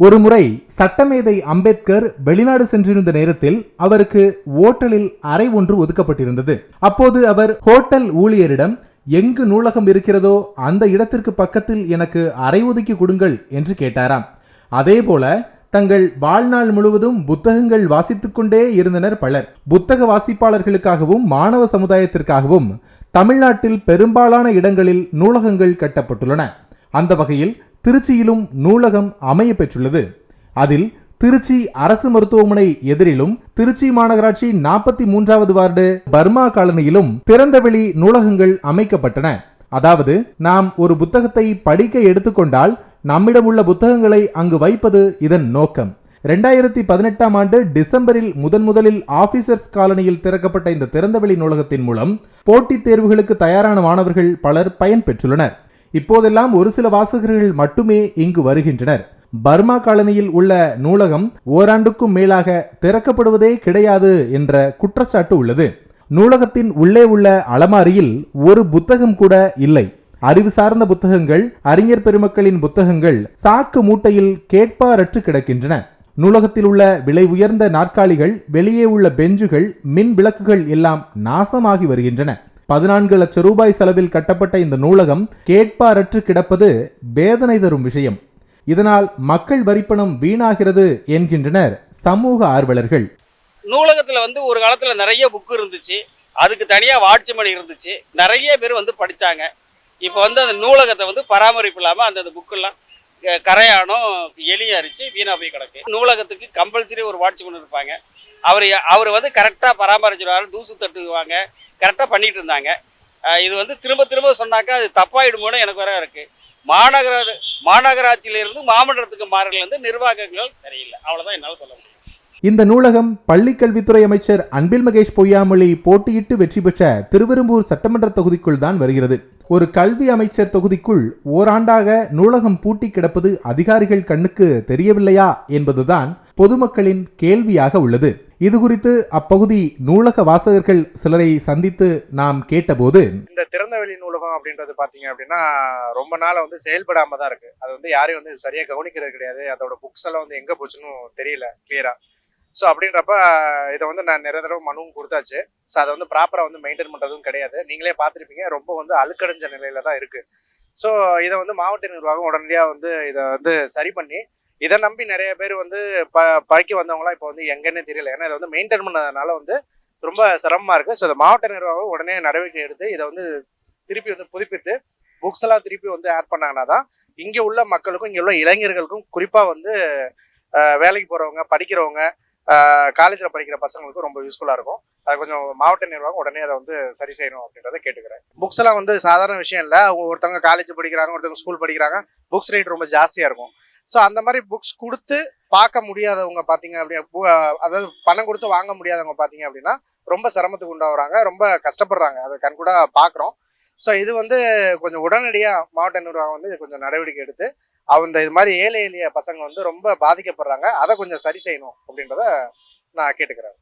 ஒருமுறை சட்டமேதை அம்பேத்கர் வெளிநாடு சென்றிருந்த நேரத்தில் அவருக்கு ஓட்டலில் அறை ஒன்று ஒதுக்கப்பட்டிருந்தது. அப்போது அவர் ஹோட்டல் ஊழியரிடம் எங்கு நூலகம் இருக்கிறதோ அந்த இடத்திற்கு பக்கத்தில் எனக்கு அறை ஒதுக்கி கொடுங்கள் என்று கேட்டாராம். அதேபோல தங்கள் வாழ்நாள் முழுவதும் புத்தகங்கள் வாசித்துக்கொண்டே இருந்தனர் பலர். புத்தக வாசிப்பாளர்களுக்காகவும் மாணவ சமுதாயத்திற்காகவும் தமிழ்நாட்டில் பெரும்பாலான இடங்களில் நூலகங்கள் கட்டப்பட்டுள்ளன. அந்த வகையில் திருச்சியிலும் நூலகம் அமைய பெற்றுள்ளது. அதில் திருச்சி அரசு மருத்துவமனை எதிரிலும் திருச்சி மாநகராட்சி நாற்பத்தி மூன்றாவது வார்டு பர்மா காலனியிலும் திறந்தவெளி நூலகங்கள் அமைக்கப்பட்டன. அதாவது நாம் ஒரு புத்தகத்தை படிக்க எடுத்துக்கொண்டால் நம்மிடம் உள்ள புத்தகங்களை அங்கு வைப்பது இதன் நோக்கம். ரெண்டாயிரத்தி பதினெட்டாம் ஆண்டு டிசம்பரில் முதன் முதலில் ஆபீசர்ஸ் காலனியில் திறக்கப்பட்ட இந்த திறந்தவெளி நூலகத்தின் மூலம் போட்டித் தேர்வுகளுக்கு தயாரான மாணவர்கள் பலர் பயன் பெற்றுள்ளனர். இப்போதெல்லாம் ஒரு சில வாசகர்கள் மட்டுமே இங்கு வருகின்றனர். பர்மா காலனியில் உள்ள நூலகம் ஓராண்டுக்கும் மேலாக திறக்கப்படுவதே கிடையாது என்ற குற்றச்சாட்டு உள்ளது. நூலகத்தின் உள்ளே உள்ள அலமாரியில் ஒரு புத்தகம் கூட இல்லை. அறிவு சார்ந்த புத்தகங்கள் அறிஞர் பெருமக்களின் புத்தகங்கள் சாக்கு மூட்டையில் கேட்பாரற்று கிடக்கின்றன. நூலகத்தில் உள்ள விலை உயர்ந்த நாற்காலிகள் வெளியே உள்ள பெஞ்சுகள் மின் விளக்குகள் எல்லாம் நாசமாகி வருகின்றன. பதினான்கு லட்சம் ரூபாய் செலவில் கட்டப்பட்ட இந்த நூலகம் கேட்பாரற்று கிடப்பது வேதனை தரும் விஷயம். இதனால் மக்கள் வரிப்பணம் வீணாகிறது என்கின்றனர் சமூக ஆர்வலர்கள். நூலகத்தில் வந்து ஒரு காலத்தில் நிறைய புக்கு இருந்துச்சு. அதுக்கு தனியாக வாட்ச்மேன் இருந்துச்சு. நிறைய பேர் வந்து படித்தாங்க இப்போ வந்து அந்த நூலகத்தை வந்து பராமரிப்பு இல்லாமல் அந்தந்த புக்கெல்லாம் க- கரையானம் எலி அரிச்சு வீணாக போய் கிடக்கு. நூலகத்துக்கு கம்பல்சரி ஒரு வாட்ச்மேன் இருப்பாங்க. அவர் அவர் வந்து கரெக்டாக பராமரிச்சிடுவார் தூசு தட்டுவாங்க. கரெக்டாக பண்ணிட்டு இருந்தாங்க. இது வந்து திரும்ப திரும்ப சொன்னாக்கா அது தப்பாயிடுமோன்னு எனக்கு வர இருக்குது மாநகர மாநகராட்சியிலிருந்து மாமன்றத்துக்கு மாறுகள் வந்து நிர்வாகங்கள் சரியில்லை. அவ்வளோதான் என்னால் சொல்ல முடியும். இந்த நூலகம் பள்ளிக்கல்வித்துறை அமைச்சர் அன்பில் மகேஷ் பொய்யாமொழி போட்டியிட்டு வெற்றி பெற்ற திருவெரும்பூர் சட்டமன்ற தொகுதிக்குள் தான் வருகிறது. ஒரு கல்வி அமைச்சர் தொகுதிக்குள் ஓராண்டாக நூலகம் பூட்டி கிடப்பது அதிகாரிகள் கண்ணுக்கு தெரியவில்லையா என்பதுதான் பொதுமக்களின் கேள்வியாக உள்ளது. இது குறித்து அப்பகுதி நூலக வாசகர்கள் சிலரை சந்தித்து நாம் கேட்டபோது இந்த திறந்தவெளி நூலகம் அப்படின்றது பார்த்தீங்க அப்படின்னா ரொம்ப நாள் வந்து செயல்படாம தான் இருக்கு. அது வந்து யாரையும் வந்து சரியாக கவனிக்கிறது கிடையாது. அதோட புக்ஸ் எல்லாம் வந்து எங்கே போச்சுன்னு தெரியல கிளியரா ஸோ அப்படின்றப்ப இதை வந்து நான் நிறைய தடவை மனுவும் கொடுத்தாச்சு. ஸோ அதை வந்து ப்ராப்பராக வந்து மெயின்டைன் பண்ணுறதும் கிடையாது. நீங்களே பார்த்துருப்பீங்க ரொம்ப வந்து அழுக்கடைஞ்ச நிலையில தான் இருக்கு. ஸோ இதை வந்து மாவட்ட நிர்வாகம் உடனடியாக வந்து இதை வந்து சரி பண்ணி இதை நம்பி நிறைய பேர் வந்து ப படிக்க வந்தவங்களாம் இப்போ வந்து எங்கன்னு தெரியல. ஏன்னா இதை வந்து மெயின்டைன் பண்ணதுனால வந்து ரொம்ப சிரமமாக இருக்குது ஸோ இந்த மாவட்ட நிர்வாகம் உடனே நடவடிக்கை எடுத்து இதை வந்து திருப்பி வந்து புதுப்பித்து புக்ஸ் எல்லாம் திருப்பி வந்து ஆட் பண்ணாங்கன்னா தான் இங்கே உள்ள மக்களுக்கும் இங்கே உள்ள இளைஞர்களுக்கும் குறிப்பாக வந்து வேலைக்கு போகிறவங்க படிக்கிறவங்க காலேஜில் படிக்கிற பசங்களுக்கும் ரொம்ப யூஸ்ஃபுல்லாக இருக்கும். அது கொஞ்சம் மாவட்ட நிர்வாகம் உடனே அதை வந்து சரி செய்யணும் அப்படின்றத கேட்டுக்கிறேன். புக்ஸ் எல்லாம் வந்து சாதாரண விஷயம் இல்லை. அவங்க ஒருத்தவங்க காலேஜ் படிக்கிறாங்க ஒருத்தவங்க ஸ்கூல் படிக்கிறாங்க புக்ஸ் ரேட் ரொம்ப ஜாஸ்தியாக இருக்கும். ஸோ அந்த மாதிரி புக்ஸ் கொடுத்து பார்க்க முடியாதவங்க பார்த்தீங்க அப்படின்னா அதாவது பணம் கொடுத்து வாங்க முடியாதவங்க பார்த்தீங்க அப்படின்னா ரொம்ப சிரமத்துக்கு உண்டாகுறாங்க ரொம்ப கஷ்டப்படுறாங்க. அதை கண்கூட பார்க்குறோம். ஸோ இது வந்து கொஞ்சம் உடனடியாக மாவட்ட நிர்வாகம் வந்து கொஞ்சம் நடவடிக்கை எடுத்து அந்த இது மாதிரி ஏழை எளிய பசங்க வந்து ரொம்ப பாதிக்கப்படுறாங்க. அதை கொஞ்சம் சரி செய்யணும் அப்படின்றத நான் கேட்டுக்கிறேன்.